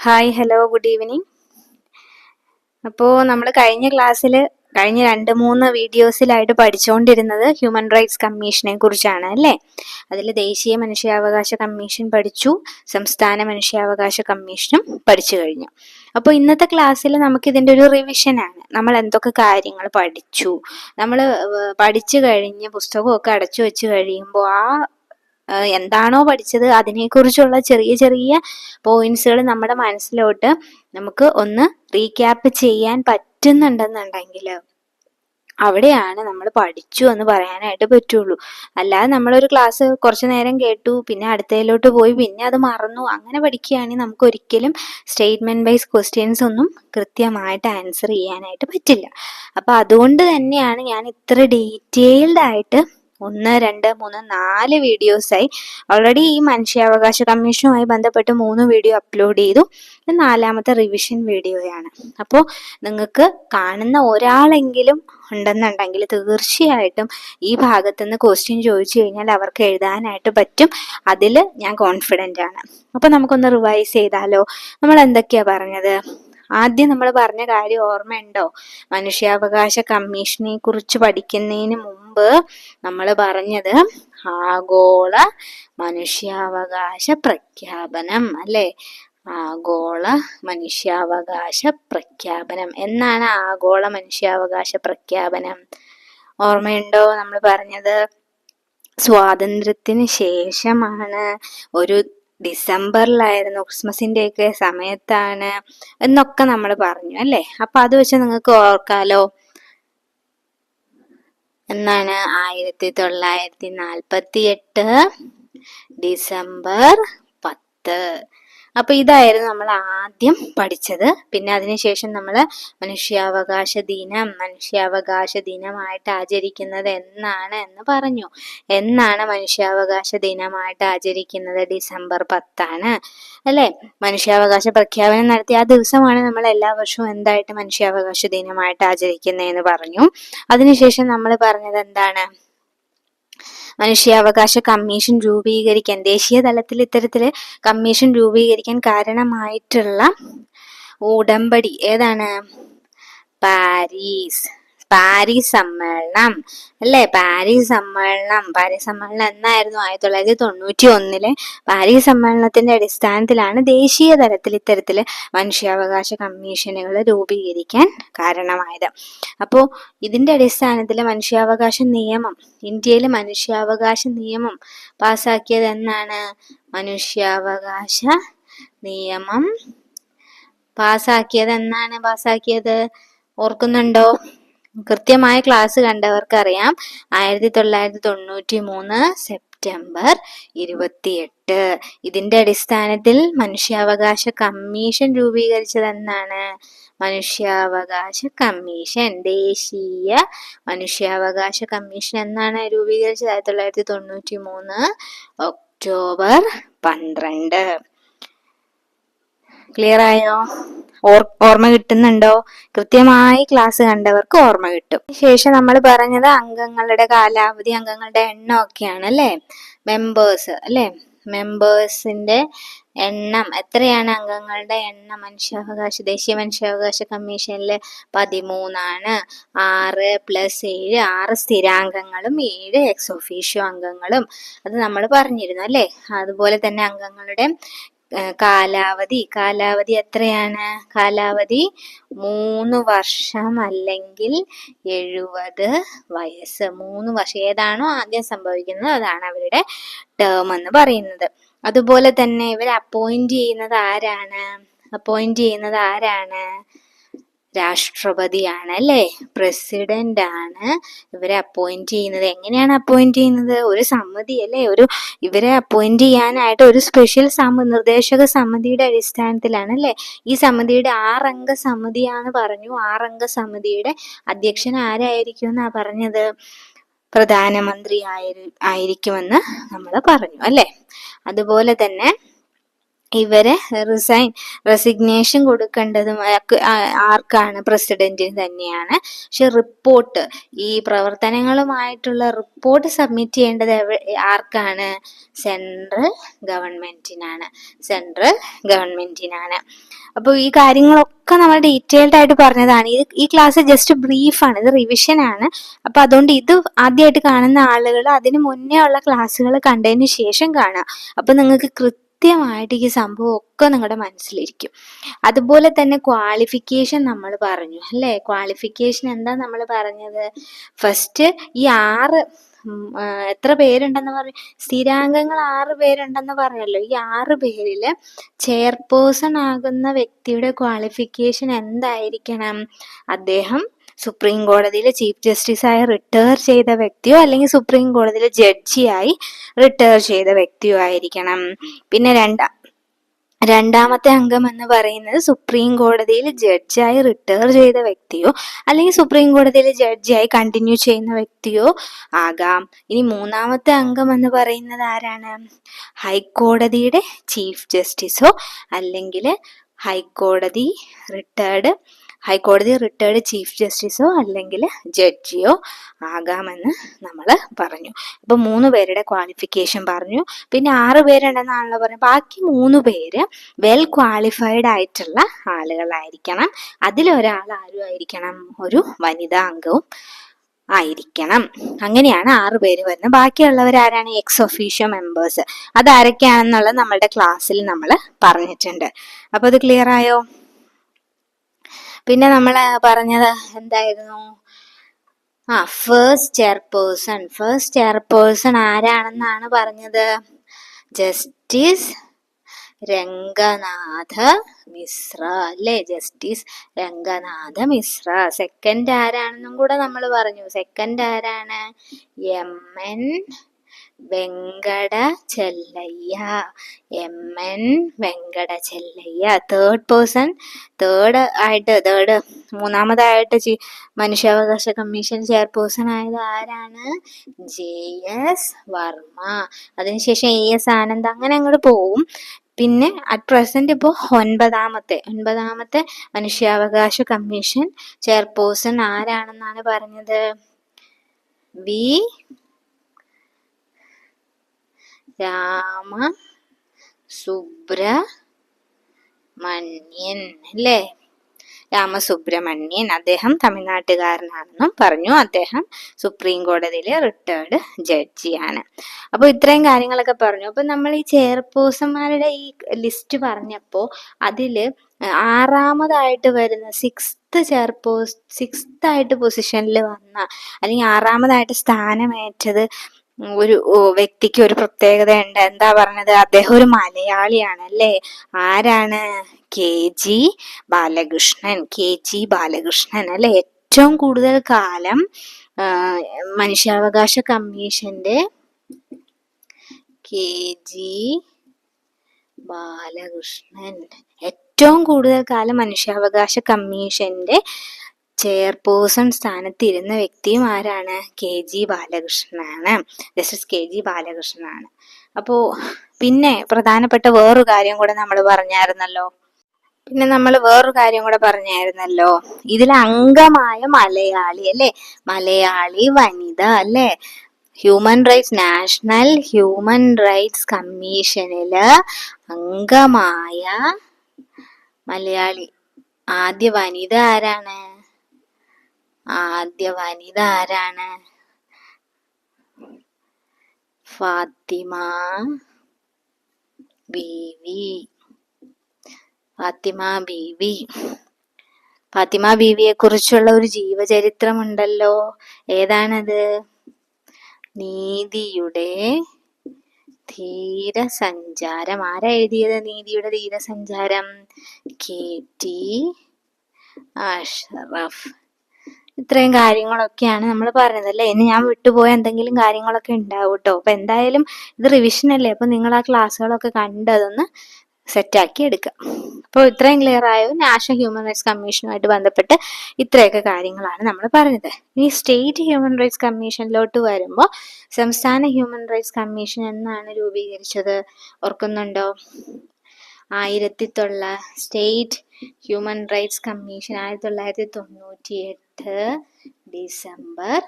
Hi hello good evening അപ്പോൾ നമ്മൾ കഴിഞ്ഞ ക്ലാസ്സിൽ കഴിഞ്ഞ രണ്ട് മൂന്ന് വീഡിയോസിലായിട്ട് പഠിച്ചുകൊണ്ടിരുന്നത് ഹ്യൂമൻ റൈറ്റ്സ് കമ്മീഷനെ കുറിച്ചാണ് അല്ലേ? അതിൽ ദേശീയ മനുഷ്യാവകാശ കമ്മീഷൻ പഠിച്ചു സംസ്ഥാന മനുഷ്യാവകാശ കമ്മീഷനും പഠിച്ചു കഴിഞ്ഞു. അപ്പോൾ ഇന്നത്തെ ക്ലാസ്സിൽ നമുക്ക് ഇതിന്റെ ഒരു റിവിഷനാണ് നമ്മൾ എന്തൊക്കെ കാര്യങ്ങൾ പഠിച്ചു? നമ്മൾ പഠിച്ചു കഴിഞ്ഞ് പുസ്തകമൊക്കെ അടച്ചു വെച്ച് കഴിയുമ്പോൾ ആ എന്താണോ പഠിച്ചത് അതിനെക്കുറിച്ചുള്ള ചെറിയ ചെറിയ പോയിന്റ്സുകൾ നമ്മുടെ മനസ്സിലോട്ട് നമുക്ക് ഒന്ന് റീക്യാപ്പ് ചെയ്യാൻ പറ്റുന്നുണ്ടെന്നുണ്ടെങ്കിൽ അവിടെയാണ് നമ്മൾ പഠിച്ചു എന്ന് പറയാനായിട്ട് പറ്റുള്ളൂ. അല്ലാതെ നമ്മളൊരു ക്ലാസ് കുറച്ചു നേരം കേട്ടു പിന്നെ അടുത്തതിലോട്ട് പോയി പിന്നെ അത് മറന്നു അങ്ങനെ പഠിക്കുകയാണെങ്കിൽ നമുക്ക് ഒരിക്കലും സ്റ്റേറ്റ്മെന്റ് വൈസ് ക്വസ്റ്റ്യൻസ് ഒന്നും കൃത്യമായിട്ട് ആൻസർ ചെയ്യാനായിട്ട് പറ്റില്ല. അപ്പൊ അതുകൊണ്ട് തന്നെയാണ് ഞാൻ ഇത്ര ഡീറ്റെയിൽഡ് ആയിട്ട് ഒന്ന് രണ്ട് മൂന്ന് നാല് വീഡിയോസായി. ഓൾറെഡി ഈ മനുഷ്യാവകാശ കമ്മീഷനുമായി ബന്ധപ്പെട്ട് മൂന്ന് വീഡിയോ അപ്ലോഡ് ചെയ്തു. നാലാമത്തെ റിവിഷൻ വീഡിയോയാണ്. അപ്പോൾ നിങ്ങൾക്ക് കാണുന്ന ഒരാളെങ്കിലും ഉണ്ടെന്നുണ്ടെങ്കിൽ തീർച്ചയായിട്ടും ഈ ഭാഗത്ത് നിന്ന് ക്വസ്റ്റ്യൻ ചോദിച്ചു കഴിഞ്ഞാൽ അവർക്ക് എഴുതാനായിട്ട് പറ്റും. അതിൽ ഞാൻ കോൺഫിഡന്റ് ആണ്. അപ്പോൾ നമുക്കൊന്ന് റിവൈസ് ചെയ്താലോ? നമ്മൾ എന്തൊക്കെയാണ് പറഞ്ഞത്? ആദ്യം നമ്മൾ പറഞ്ഞ കാര്യം ഓർമ്മയുണ്ടോ? മനുഷ്യാവകാശ കമ്മീഷനെ കുറിച്ച് പഠിക്കുന്നതിന് മുമ്പ് നമ്മൾ പറഞ്ഞത് ആഗോള മനുഷ്യാവകാശ പ്രഖ്യാപനം അല്ലേ? ആഗോള മനുഷ്യാവകാശ പ്രഖ്യാപനം. എന്നാണ് ആഗോള മനുഷ്യാവകാശ പ്രഖ്യാപനം? ഓർമ്മയുണ്ടോ നമ്മൾ പറഞ്ഞത്? സ്വാതന്ത്ര്യത്തിന് ശേഷമാണ് ഒരു ഡിസംബറിലായിരുന്നു ക്രിസ്മസിന്റെ ഒക്കെ സമയത്താണ് എന്നൊക്കെ നമ്മൾ പറഞ്ഞു അല്ലേ? അപ്പൊ അത് വെച്ച് നിങ്ങൾക്ക് ഓർക്കാലോ? എന്നാണ് ആയിരത്തി തൊള്ളായിരത്തി നാൽപ്പത്തി എട്ട് ഡിസംബർ പത്ത്. അപ്പൊ ഇതായിരുന്നു നമ്മൾ ആദ്യം പഠിച്ചത്. പിന്നെ അതിനുശേഷം നമ്മൾ മനുഷ്യാവകാശ ദിനം മനുഷ്യാവകാശ ദിനമായിട്ട് ആചരിക്കുന്നത് എന്നാണ് എന്ന് പറഞ്ഞു. എന്നാണ് മനുഷ്യാവകാശ ദിനമായിട്ട് ആചരിക്കുന്നത്? ഡിസംബർ പത്താണ്. അല്ലെ? മനുഷ്യാവകാശ പ്രഖ്യാപനം നടത്തിയ ആ ദിവസമാണ് നമ്മൾ എല്ലാ വർഷവും എന്തായിട്ട് മനുഷ്യാവകാശ ദിനമായിട്ട് ആചരിക്കുന്നതെന്ന് പറഞ്ഞു. അതിനുശേഷം നമ്മൾ പറഞ്ഞത് എന്താണ്? മനുഷ്യാവകാശ കമ്മീഷൻ രൂപീകരിക്കാൻ ദേശീയ തലത്തിൽ ഇത്തരത്തിൽ കമ്മീഷൻ രൂപീകരിക്കാൻ കാരണമായിട്ടുള്ള ഉടമ്പടി ഏതാണ്? പാരീസ്. പാരീസ് സമ്മേളനം അല്ലേ? പാരീസ് സമ്മേളനം പാരീസ് സമ്മേളനം എന്നായിരുന്നു ആയിരത്തി തൊള്ളായിരത്തി തൊണ്ണൂറ്റി ഒന്നിലെ പാരീസ് സമ്മേളനത്തിന്റെ അടിസ്ഥാനത്തിലാണ് ദേശീയ തലത്തിൽ ഇത്തരത്തിൽ മനുഷ്യാവകാശ കമ്മീഷനുകൾ രൂപീകരിക്കാൻ കാരണമായത്. അപ്പോൾ ഇതിന്റെ അടിസ്ഥാനത്തിൽ മനുഷ്യാവകാശ നിയമം ഇന്ത്യയിലെ മനുഷ്യാവകാശ നിയമം പാസാക്കിയത് എന്നാണ്? മനുഷ്യാവകാശ നിയമം പാസാക്കിയത് എന്നാണ് പാസാക്കിയത്? ഓർക്കുന്നുണ്ടോ? കൃത്യമായ ക്ലാസ് കണ്ടവർക്ക് അറിയാം ആയിരത്തി തൊള്ളായിരത്തി തൊണ്ണൂറ്റി മൂന്ന് സെപ്റ്റംബർ ഇരുപത്തിയെട്ട്. ഇതിന്റെ അടിസ്ഥാനത്തിൽ മനുഷ്യാവകാശ കമ്മീഷൻ രൂപീകരിച്ചത് എന്നാണ് മനുഷ്യാവകാശ കമ്മീഷൻ ദേശീയ മനുഷ്യാവകാശ കമ്മീഷൻ എന്നാണ് രൂപീകരിച്ചത്. ആയിരത്തി തൊള്ളായിരത്തി തൊണ്ണൂറ്റി മൂന്ന് ഒക്ടോബർ പന്ത്രണ്ട്. ക്ലിയർ ആയോ? ഓർ ഓർമ്മ കിട്ടുന്നുണ്ടോ? കൃത്യമായി ക്ലാസ് കണ്ടവർക്ക് ഓർമ്മ കിട്ടും. ശേഷം നമ്മൾ പറഞ്ഞത് അംഗങ്ങളുടെ കാലാവധി അംഗങ്ങളുടെ എണ്ണം ഒക്കെയാണ് അല്ലേ? മെമ്പേഴ്സ് അല്ലേ? മെമ്പേഴ്സിന്റെ എണ്ണം എത്രയാണ്? അംഗങ്ങളുടെ എണ്ണം മനുഷ്യാവകാശ ദേശീയ മനുഷ്യാവകാശ കമ്മീഷനിൽ പതിമൂന്നാണ്. ആറ് പ്ലസ് ഏഴ് ആറ് സ്ഥിരാംഗങ്ങളും ഏഴ് എക്സ് ഒഫീഷ്യോ അംഗങ്ങളും. അത് നമ്മൾ പറഞ്ഞിരുന്നു അല്ലേ? അതുപോലെ തന്നെ അംഗങ്ങളുടെ കാലാവധി. കാലാവധി എത്രയാണ്? കാലാവധി മൂന്ന് വർഷം അല്ലെങ്കിൽ എഴുപത് വയസ്സ്. മൂന്ന് വർഷം. ഏതാണോ ആദ്യം സംഭവിക്കുന്നത് അതാണ് അവരുടെ ടേം എന്ന് പറയുന്നത്. അതുപോലെ തന്നെ ഇവർ അപ്പോയിന്റ് ചെയ്യുന്നത് ആരാണ്? അപ്പോയിന്റ് ചെയ്യുന്നത് ആരാണ്? രാഷ്ട്രപതിയാണ് അല്ലേ? പ്രസിഡന്റ് ആണ് ഇവരെ അപ്പോയിന്റ് ചെയ്യുന്നത്. എങ്ങനെയാണ് അപ്പോയിന്റ് ചെയ്യുന്നത്? ഒരു സമിതി അല്ലേ? ഒരു ഇവരെ അപ്പോയിന്റ് ചെയ്യാനായിട്ട് ഒരു സ്പെഷ്യൽ സമ നിർദ്ദേശക സമിതിയുടെ അടിസ്ഥാനത്തിലാണ് അല്ലേ? ഈ സമിതിയുടെ ആറംഗ സമിതിയാണ് പറഞ്ഞു. ആറംഗ സമിതിയുടെ അധ്യക്ഷൻ ആരായിരിക്കും എന്നാ പറഞ്ഞത്? പ്രധാനമന്ത്രി ആയിരി ആയിരിക്കുമെന്ന് നമ്മൾ പറഞ്ഞു അല്ലേ? അതുപോലെ തന്നെ ഇവരെ റിസൈൻ റെസിഗ്നേഷൻ കൊടുക്കേണ്ടതും ആർക്കാണ്? പ്രസിഡന്റിന് തന്നെയാണ്. പക്ഷെ റിപ്പോർട്ട് ഈ പ്രവർത്തനങ്ങളുമായിട്ടുള്ള റിപ്പോർട്ട് സബ്മിറ്റ് ചെയ്യേണ്ടത് ആർക്കാണ്? സെൻട്രൽ ഗവൺമെന്റിനാണ് സെൻട്രൽ ഗവൺമെന്റിനാണ് അപ്പോൾ ഈ കാര്യങ്ങളൊക്കെ നമ്മൾ ഡീറ്റെയിൽഡ് ആയിട്ട് പറഞ്ഞതാണ്. ഇത് ഈ ക്ലാസ് ജസ്റ്റ് ബ്രീഫാണ് ഇത് റിവിഷൻ ആണ്. അപ്പൊ അതുകൊണ്ട് ഇത് ആദ്യമായിട്ട് കാണുന്ന ആളുകൾ അതിന് മുന്നേ ഉള്ള ക്ലാസ്സുകൾ കണ്ടതിന് ശേഷം കാണുക. അപ്പോൾ നിങ്ങൾക്ക് കൃത്യമായിട്ട് ഈ സംഭവം ഒക്കെ നിങ്ങളുടെ മനസ്സിലിരിക്കും. അതുപോലെ തന്നെ ക്വാളിഫിക്കേഷൻ നമ്മൾ പറഞ്ഞു അല്ലേ? ക്വാളിഫിക്കേഷൻ എന്താ നമ്മൾ പറഞ്ഞത്? ഫസ്റ്റ് ഈ ആറ് എത്ര പേരുണ്ടെന്ന് പറഞ്ഞു സ്ഥിരാംഗങ്ങൾ ആറ് പേരുണ്ടെന്ന് പറഞ്ഞല്ലോ. ഈ ആറ് പേരിൽ ചെയർപേഴ്സൺ ആകുന്ന വ്യക്തിയുടെ ക്വാളിഫിക്കേഷൻ എന്തായിരിക്കണം? അദ്ദേഹം സുപ്രീം കോടതിയിലെ ചീഫ് ജസ്റ്റിസായി റിട്ടയർ ചെയ്ത വ്യക്തിയോ അല്ലെങ്കിൽ സുപ്രീം കോടതിയിലെ ജഡ്ജിയായി റിട്ടയർ ചെയ്ത വ്യക്തിയോ ആയിരിക്കണം. പിന്നെ രണ്ടാം രണ്ടാമത്തെ അംഗം എന്ന് പറയുന്നത് സുപ്രീം കോടതിയിൽ ജഡ്ജായി റിട്ടയർ ചെയ്ത വ്യക്തിയോ അല്ലെങ്കിൽ സുപ്രീം കോടതിയിൽ ജഡ്ജിയായി കണ്ടിന്യൂ ചെയ്യുന്ന വ്യക്തിയോ ആകാം. ഇനി മൂന്നാമത്തെ അംഗം എന്ന് പറയുന്നത് ആരാണ്? ഹൈക്കോടതിയുടെ ചീഫ് ജസ്റ്റിസോ അല്ലെങ്കിൽ ഹൈക്കോടതി റിട്ടയർഡ് ഹൈക്കോടതി റിട്ടയർഡ് ചീഫ് ജസ്റ്റിസോ അല്ലെങ്കിൽ ജഡ്ജിയോ ആകാമെന്ന് നമ്മൾ പറഞ്ഞു. അപ്പൊ മൂന്ന് പേരുടെ ക്വാളിഫിക്കേഷൻ പറഞ്ഞു. പിന്നെ ആറ് പേരുണ്ടെന്നാണല്ലോ പറഞ്ഞത്? ബാക്കി മൂന്ന് പേര് വെൽ ക്വാളിഫൈഡ് ആയിട്ടുള്ള ആളുകളായിരിക്കണം. അതിലൊരാൾ ആരും ആയിരിക്കണം. ഒരു വനിതാ അംഗവും ആയിരിക്കണം. അങ്ങനെയാണ് ആറ് പേര് വരുന്നത്. ബാക്കിയുള്ളവർ ആരാണ്? എക്സ് ഒഫീഷ്യോ മെമ്പേഴ്സ് അതാരൊക്കെയാണെന്നുള്ളത് നമ്മളുടെ ക്ലാസ്സിൽ നമ്മൾ പറഞ്ഞിട്ടുണ്ട്. അപ്പോൾ അത് ക്ലിയർ ആയോ? പിന്നെ നമ്മൾ പറഞ്ഞത് എന്തായിരുന്നു? ആ ഫേസ്റ്റ് ചെയർപേഴ്സൺ ഫേസ്റ്റ് ചെയർപേഴ്സൺ ആരാണെന്നാണ് പറഞ്ഞത്? ജസ്റ്റിസ് രംഗനാഥ മിശ്ര അല്ലേ? ജസ്റ്റിസ് രംഗനാഥ മിശ്ര. സെക്കൻഡ് ആരാണെന്നും കൂടെ നമ്മൾ പറഞ്ഞു. സെക്കൻഡ് ആരാണ്? M N Venkata Chelliah M N Venkata Chelliah third person third ആയിട്ട് തേർഡ് മൂന്നാമതായിട്ട് മനുഷ്യാവകാശ കമ്മീഷൻ ചെയർപേഴ്സൺ ആയത് ആരാണ്? J S Verma. അതിനുശേഷം എ എസ് ആനന്ദ്. അങ്ങനെ അങ്ങോട്ട് പോവും. പിന്നെ അറ്റ് പ്രസന്റ് ഇപ്പോൾ ഒൻപതാമത്തെ ഒൻപതാമത്തെ മനുഷ്യാവകാശ കമ്മീഷൻ ചെയർപേഴ്സൺ ആരാണെന്നാണ് പറഞ്ഞത്? വി രാമ സുബ്രഹ്മണ്യൻ അല്ലേ? രാമസുബ്രഹ്മണ്യൻ അദ്ദേഹം തമിഴ്നാട്ടുകാരനാണെന്നും പറഞ്ഞു. അദ്ദേഹം സുപ്രീം കോടതിയിലെ റിട്ടയർഡ് ജഡ്ജിയാണ്. അപ്പോൾ ഇത്രയും കാര്യങ്ങളൊക്കെ പറഞ്ഞു. അപ്പോൾ നമ്മൾ ഈ ചെയർപേഴ്സന്മാരുടെ ഈ ലിസ്റ്റ് പറഞ്ഞപ്പോൾ അതിൽ ആറാമതായിട്ട് വരുന്ന സിക്സ്ത് ചെയർപേഴ്സ് സിക്സ്ത് ആയിട്ട് പൊസിഷനിൽ വന്ന അല്ലെങ്കിൽ ആറാമതായിട്ട് സ്ഥാനമേറ്റത് ഒരു വ്യക്തിക്ക് ഒരു പ്രത്യേകത ഉണ്ട് എന്താ പറഞ്ഞത്? അദ്ദേഹം ഒരു മലയാളിയാണ് അല്ലേ ആരാണ്? K G Balakrishnan. K G Balakrishnan അല്ലെ? ഏറ്റവും കൂടുതൽ കാലം മനുഷ്യാവകാശ കമ്മീഷന്റെ കെ ജി ബാലകൃഷ്ണൻ. ഏറ്റവും കൂടുതൽ കാലം മനുഷ്യാവകാശ കമ്മീഷന്റെ ചെയർപേഴ്സൺ സ്ഥാനത്ത് ഇരുന്ന വ്യക്തിയും ആരാണ്? കെ ജി ബാലകൃഷ്ണനാണ്. ജസ്റ്റിസ് കെ ജി ബാലകൃഷ്ണനാണ്. അപ്പോ പിന്നെ പ്രധാനപ്പെട്ട വേറൊരു കാര്യം കൂടെ നമ്മൾ പറഞ്ഞായിരുന്നല്ലോ. പിന്നെ നമ്മൾ വേറൊരു കാര്യം കൂടെ പറഞ്ഞായിരുന്നല്ലോ. ഇതിൽ അംഗമായ മലയാളി അല്ലെ? മലയാളി വനിത അല്ലെ? Human rights national human rights കമ്മീഷനിൽ അംഗമായ മലയാളി. ആദ്യ വനിത ആരാണ്? ആദ്യ വനിത ആരാണ് ഫാത്തിമ ബീവി. ഫാത്തിമ ബീവി. ഫാത്തിമ ബീവിയെ കുറിച്ചുള്ള ഒരു ജീവചരിത്രമുണ്ടല്ലോ. ഏതാണത്? നീതിയുടെ ധീരസഞ്ചാരം. ആരാ എഴുതിയത് നീതിയുടെ ധീരസഞ്ചാരം? K T Ashraf. ഇത്രയും കാര്യങ്ങളൊക്കെയാണ് നമ്മൾ പറഞ്ഞത് അല്ലേ ഇനി ഞാൻ വിട്ടുപോയ എന്തെങ്കിലും കാര്യങ്ങളൊക്കെ ഉണ്ടാവും കേട്ടോ അപ്പൊ എന്തായാലും ഇത് റിവിഷൻ അല്ലേ? അപ്പൊ നിങ്ങൾ ആ ക്ലാസ്സുകളൊക്കെ കണ്ടതൊന്ന് സെറ്റ് സെറ്റാക്കി എടുക്കുക അപ്പോൾ ഇത്രയും ക്ലിയർ ആയോ നാഷണൽ ഹ്യൂമൻ റൈറ്റ്സ് കമ്മീഷനുമായിട്ട് ബന്ധപ്പെട്ട് ഇത്രയൊക്കെ കാര്യങ്ങളാണ് നമ്മൾ പറഞ്ഞത്. ഇനി സ്റ്റേറ്റ് ഹ്യൂമൻ റൈറ്റ്സ് കമ്മീഷനിലോട്ട് വരുമ്പോൾ സംസ്ഥാന ഹ്യൂമൻ റൈറ്റ്സ് കമ്മീഷൻ എന്നാണ് രൂപീകരിച്ചത്? ഓർക്കുന്നുണ്ടോ? ആയിരത്തി തൊള്ള സ്റ്റേറ്റ് ഹ്യൂമൻ റൈറ്റ്സ് കമ്മീഷൻ ആയിരത്തി തൊള്ളായിരത്തി തൊണ്ണൂറ്റി എട്ട് ഡിസംബർ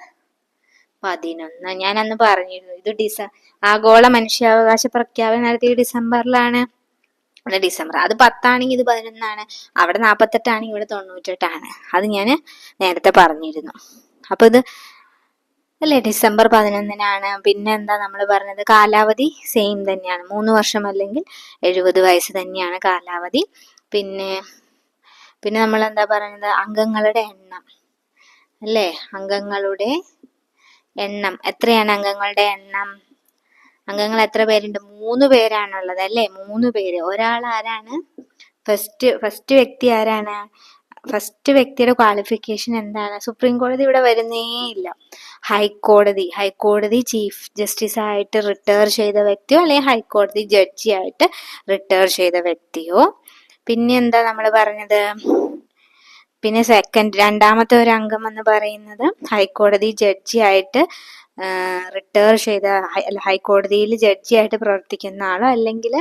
പതിനൊന്ന്. ഞാൻ അന്ന് പറഞ്ഞിരുന്നു ഇത് ഡിസ ആഗോള മനുഷ്യാവകാശ പ്രഖ്യാപനം നടത്തിയ ഡിസംബറിലാണ്. ഡിസംബർ അത് പത്താണെങ്കിൽ ഇത് പതിനൊന്നാണ്. അവിടെ നാൽപ്പത്തെട്ടാണെങ്കിൽ ഇവിടെ തൊണ്ണൂറ്റെട്ടാണ്. അത് ഞാൻ നേരത്തെ പറഞ്ഞിരുന്നു. അപ്പൊ ഇത് അല്ലേ ഡിസംബർ പതിനൊന്നിനാണ്. പിന്നെ എന്താ നമ്മൾ പറഞ്ഞത്? കാലാവധി സെയിം തന്നെയാണ്. മൂന്ന് വർഷം അല്ലെങ്കിൽ എഴുപത് വയസ്സ് തന്നെയാണ് കാലാവധി. പിന്നെ പിന്നെ നമ്മൾ എന്താ പറയുന്നത്? അംഗങ്ങളുടെ എണ്ണം. അല്ലേ? അംഗങ്ങളുടെ എണ്ണം. എത്രയാണ് അംഗങ്ങളുടെ എണ്ണം? അംഗങ്ങൾ എത്ര പേരുണ്ട്? മൂന്ന് പേരാണുള്ളത് അല്ലേ? മൂന്ന് പേര്. ഒരാൾ ആരാണ്? ഫസ്റ്റ് ഫസ്റ്റ് വ്യക്തി ആരാണ്? ഫസ്റ്റ് വ്യക്തിയുടെ ക്വാളിഫിക്കേഷൻ എന്താണ്? സുപ്രീം കോടതി ഇവിടെ വരുന്നേ ഇല്ല. ഹൈക്കോടതി. ഹൈക്കോടതി ചീഫ് ജസ്റ്റിസ് ആയിട്ട് റിട്ടയർ ചെയ്ത വ്യക്തിയോ അല്ലെങ്കിൽ ഹൈക്കോടതി ജഡ്ജി ആയിട്ട് റിട്ടയർ ചെയ്ത വ്യക്തിയോ പിന്നെ എന്താ നമ്മൾ പറഞ്ഞത്? പിന്നെ സെക്കൻഡ് രണ്ടാമത്തെ ഒരു അംഗം എന്ന് പറയുന്നത് ഹൈക്കോടതി ജഡ്ജി ആയിട്ട് റിട്ടയർ ചെയ്ത ഹൈക്കോടതിയിൽ ജഡ്ജി ആയിട്ട് പ്രവർത്തിക്കുന്ന ആളോ അല്ലെങ്കിൽ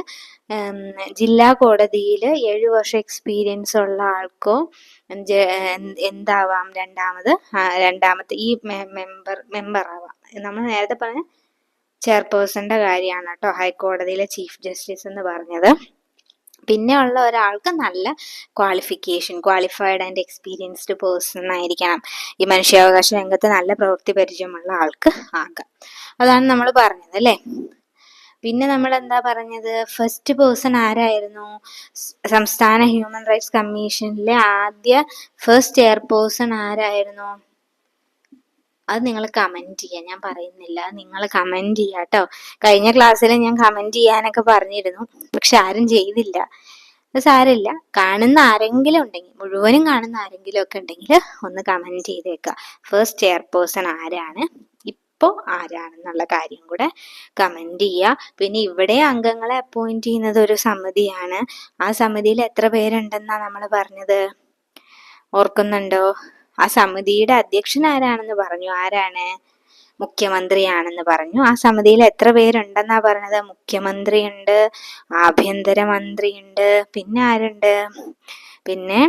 ജില്ലാ കോടതിയിൽ ഏഴു വർഷം എക്സ്പീരിയൻസ് ഉള്ള ആൾക്കോ എന്താവാം രണ്ടാമത്? രണ്ടാമത്തെ ഈ മെമ്പർ മെമ്പർ ആവാം. നമ്മൾ നേരത്തെ പറഞ്ഞ ചെയർപേഴ്സന്റെ കാര്യമാണ് കേട്ടോ ഹൈക്കോടതിയിലെ ചീഫ് ജസ്റ്റിസ് എന്ന് പറഞ്ഞത്. പിന്നെ ഉള്ള ഒരാൾക്ക് നല്ല qualification qualified and experienced person ആയിരിക്കണം. ഈ മനുഷ്യാവകാശ രംഗത്ത് നല്ല പ്രവൃത്തി പരിചയമുള്ള ആൾക്ക് ആകാം അതാണ് നമ്മൾ പറഞ്ഞത് അല്ലേ? പിന്നെ നമ്മൾ എന്താ പറഞ്ഞത്? ഫസ്റ്റ് പേഴ്സൺ ആരായിരുന്നു? സംസ്ഥാന ഹ്യൂമൻ റൈറ്റ്സ് കമ്മീഷനിലെ ആദ്യ ഫസ്റ്റ് ചെയർപേഴ്സൺ ആരായിരുന്നു? അത് നിങ്ങൾ കമന്റ് ചെയ്യാം. ഞാൻ പറയുന്നില്ല. നിങ്ങൾ കമന്റ് ചെയ്യുക കേട്ടോ കഴിഞ്ഞ ക്ലാസ്സിൽ ഞാൻ കമന്റ് ചെയ്യാനൊക്കെ പറഞ്ഞിരുന്നു. പക്ഷെ ആരും ചെയ്തില്ല. സാരമില്ല. കാണുന്ന ആരെങ്കിലും ഉണ്ടെങ്കിൽ മുഴുവനും കാണുന്ന ആരെങ്കിലും ഒക്കെ ഉണ്ടെങ്കിൽ ഒന്ന് കമന്റ് ചെയ്തേക്കുക ഫസ്റ്റ് ചെയർപേഴ്സൺ ആരാണ്? ഇപ്പോൾ ആരാണെന്നുള്ള കാര്യം കൂടെ കമന്റ് ചെയ്യുക പിന്നെ ഇവിടെ അംഗങ്ങളെ അപ്പോയിന്റ് ചെയ്യുന്നത് ഒരു സമിതിയാണ്. ആ സമിതിയിൽ എത്ര പേരുണ്ടെന്നാ നമ്മൾ പറഞ്ഞത്? ഓർക്കുന്നുണ്ടോ? ആ സമിതിയുടെ അധ്യക്ഷൻ ആരാണെന്ന് പറഞ്ഞു? ആരാണ് മുഖ്യമന്ത്രിയാണെന്ന് പറഞ്ഞു. ആ സമിതിയിൽ എത്ര പേരുണ്ടെന്നാ പറഞ്ഞത്? മുഖ്യമന്ത്രിയുണ്ട് ആഭ്യന്തര മന്ത്രിയുണ്ട് പിന്നെ ആരുണ്ട്? പിന്നെ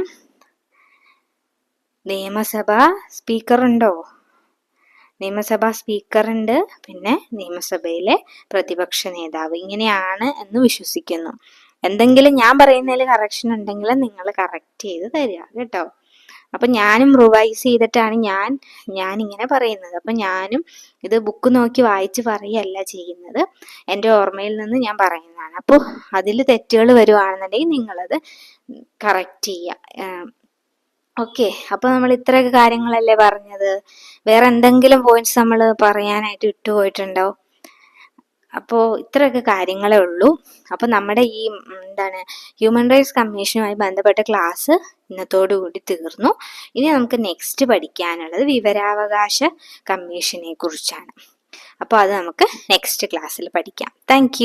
നിയമസഭാ സ്പീക്കറുണ്ടോ? നിയമസഭാ സ്പീക്കറുണ്ട് പിന്നെ നിയമസഭയിലെ പ്രതിപക്ഷ നേതാവ്. ഇങ്ങനെയാണ് എന്ന് വിശ്വസിക്കുന്നു. എന്തെങ്കിലും ഞാൻ പറയുന്നതിൽ കറക്ഷൻ ഉണ്ടെങ്കിൽ നിങ്ങൾ കറക്റ്റ് ചെയ്ത് തരിക കേട്ടോ. അപ്പൊ ഞാനും റിവൈസ് ചെയ്തിട്ടാണ് ഞാൻ ഞാൻ ഇങ്ങനെ പറയുന്നത്. അപ്പൊ ഞാനും ഇത് ബുക്ക് നോക്കി വായിച്ച് പറയല്ല ചെയ്യുന്നത്. എന്റെ ഓർമ്മയിൽ നിന്ന് ഞാൻ പറയുന്നതാണ്. അപ്പോൾ അതിൽ തെറ്റുകൾ വരുവാണെന്നുണ്ടെങ്കിൽ നിങ്ങളത് കറക്റ്റ് ചെയ്യുക. ഓക്കെ അപ്പൊ നമ്മൾ ഇത്രയൊക്കെ കാര്യങ്ങളല്ലേ പറഞ്ഞത്? വേറെ എന്തെങ്കിലും പോയിന്റ്സ് നമ്മൾ പറയാനായിട്ട് വിട്ടുപോയിട്ടുണ്ടോ അപ്പോൾ ഇത്രയൊക്കെ കാര്യങ്ങളേ ഉള്ളൂ. അപ്പോൾ നമ്മുടെ ഈ എന്താണ് ഹ്യൂമൻ റൈറ്റ്സ് കമ്മീഷനുമായി ബന്ധപ്പെട്ട ക്ലാസ് കൂടി തീർന്നു. ഇനി നമുക്ക് നെക്സ്റ്റ് പഠിക്കാനുള്ളത് വിവരാവകാശ കമ്മീഷനെ കുറിച്ചാണ്. അപ്പോൾ അത് നമുക്ക് നെക്സ്റ്റ് ക്ലാസ്സിൽ പഠിക്കാം. താങ്ക്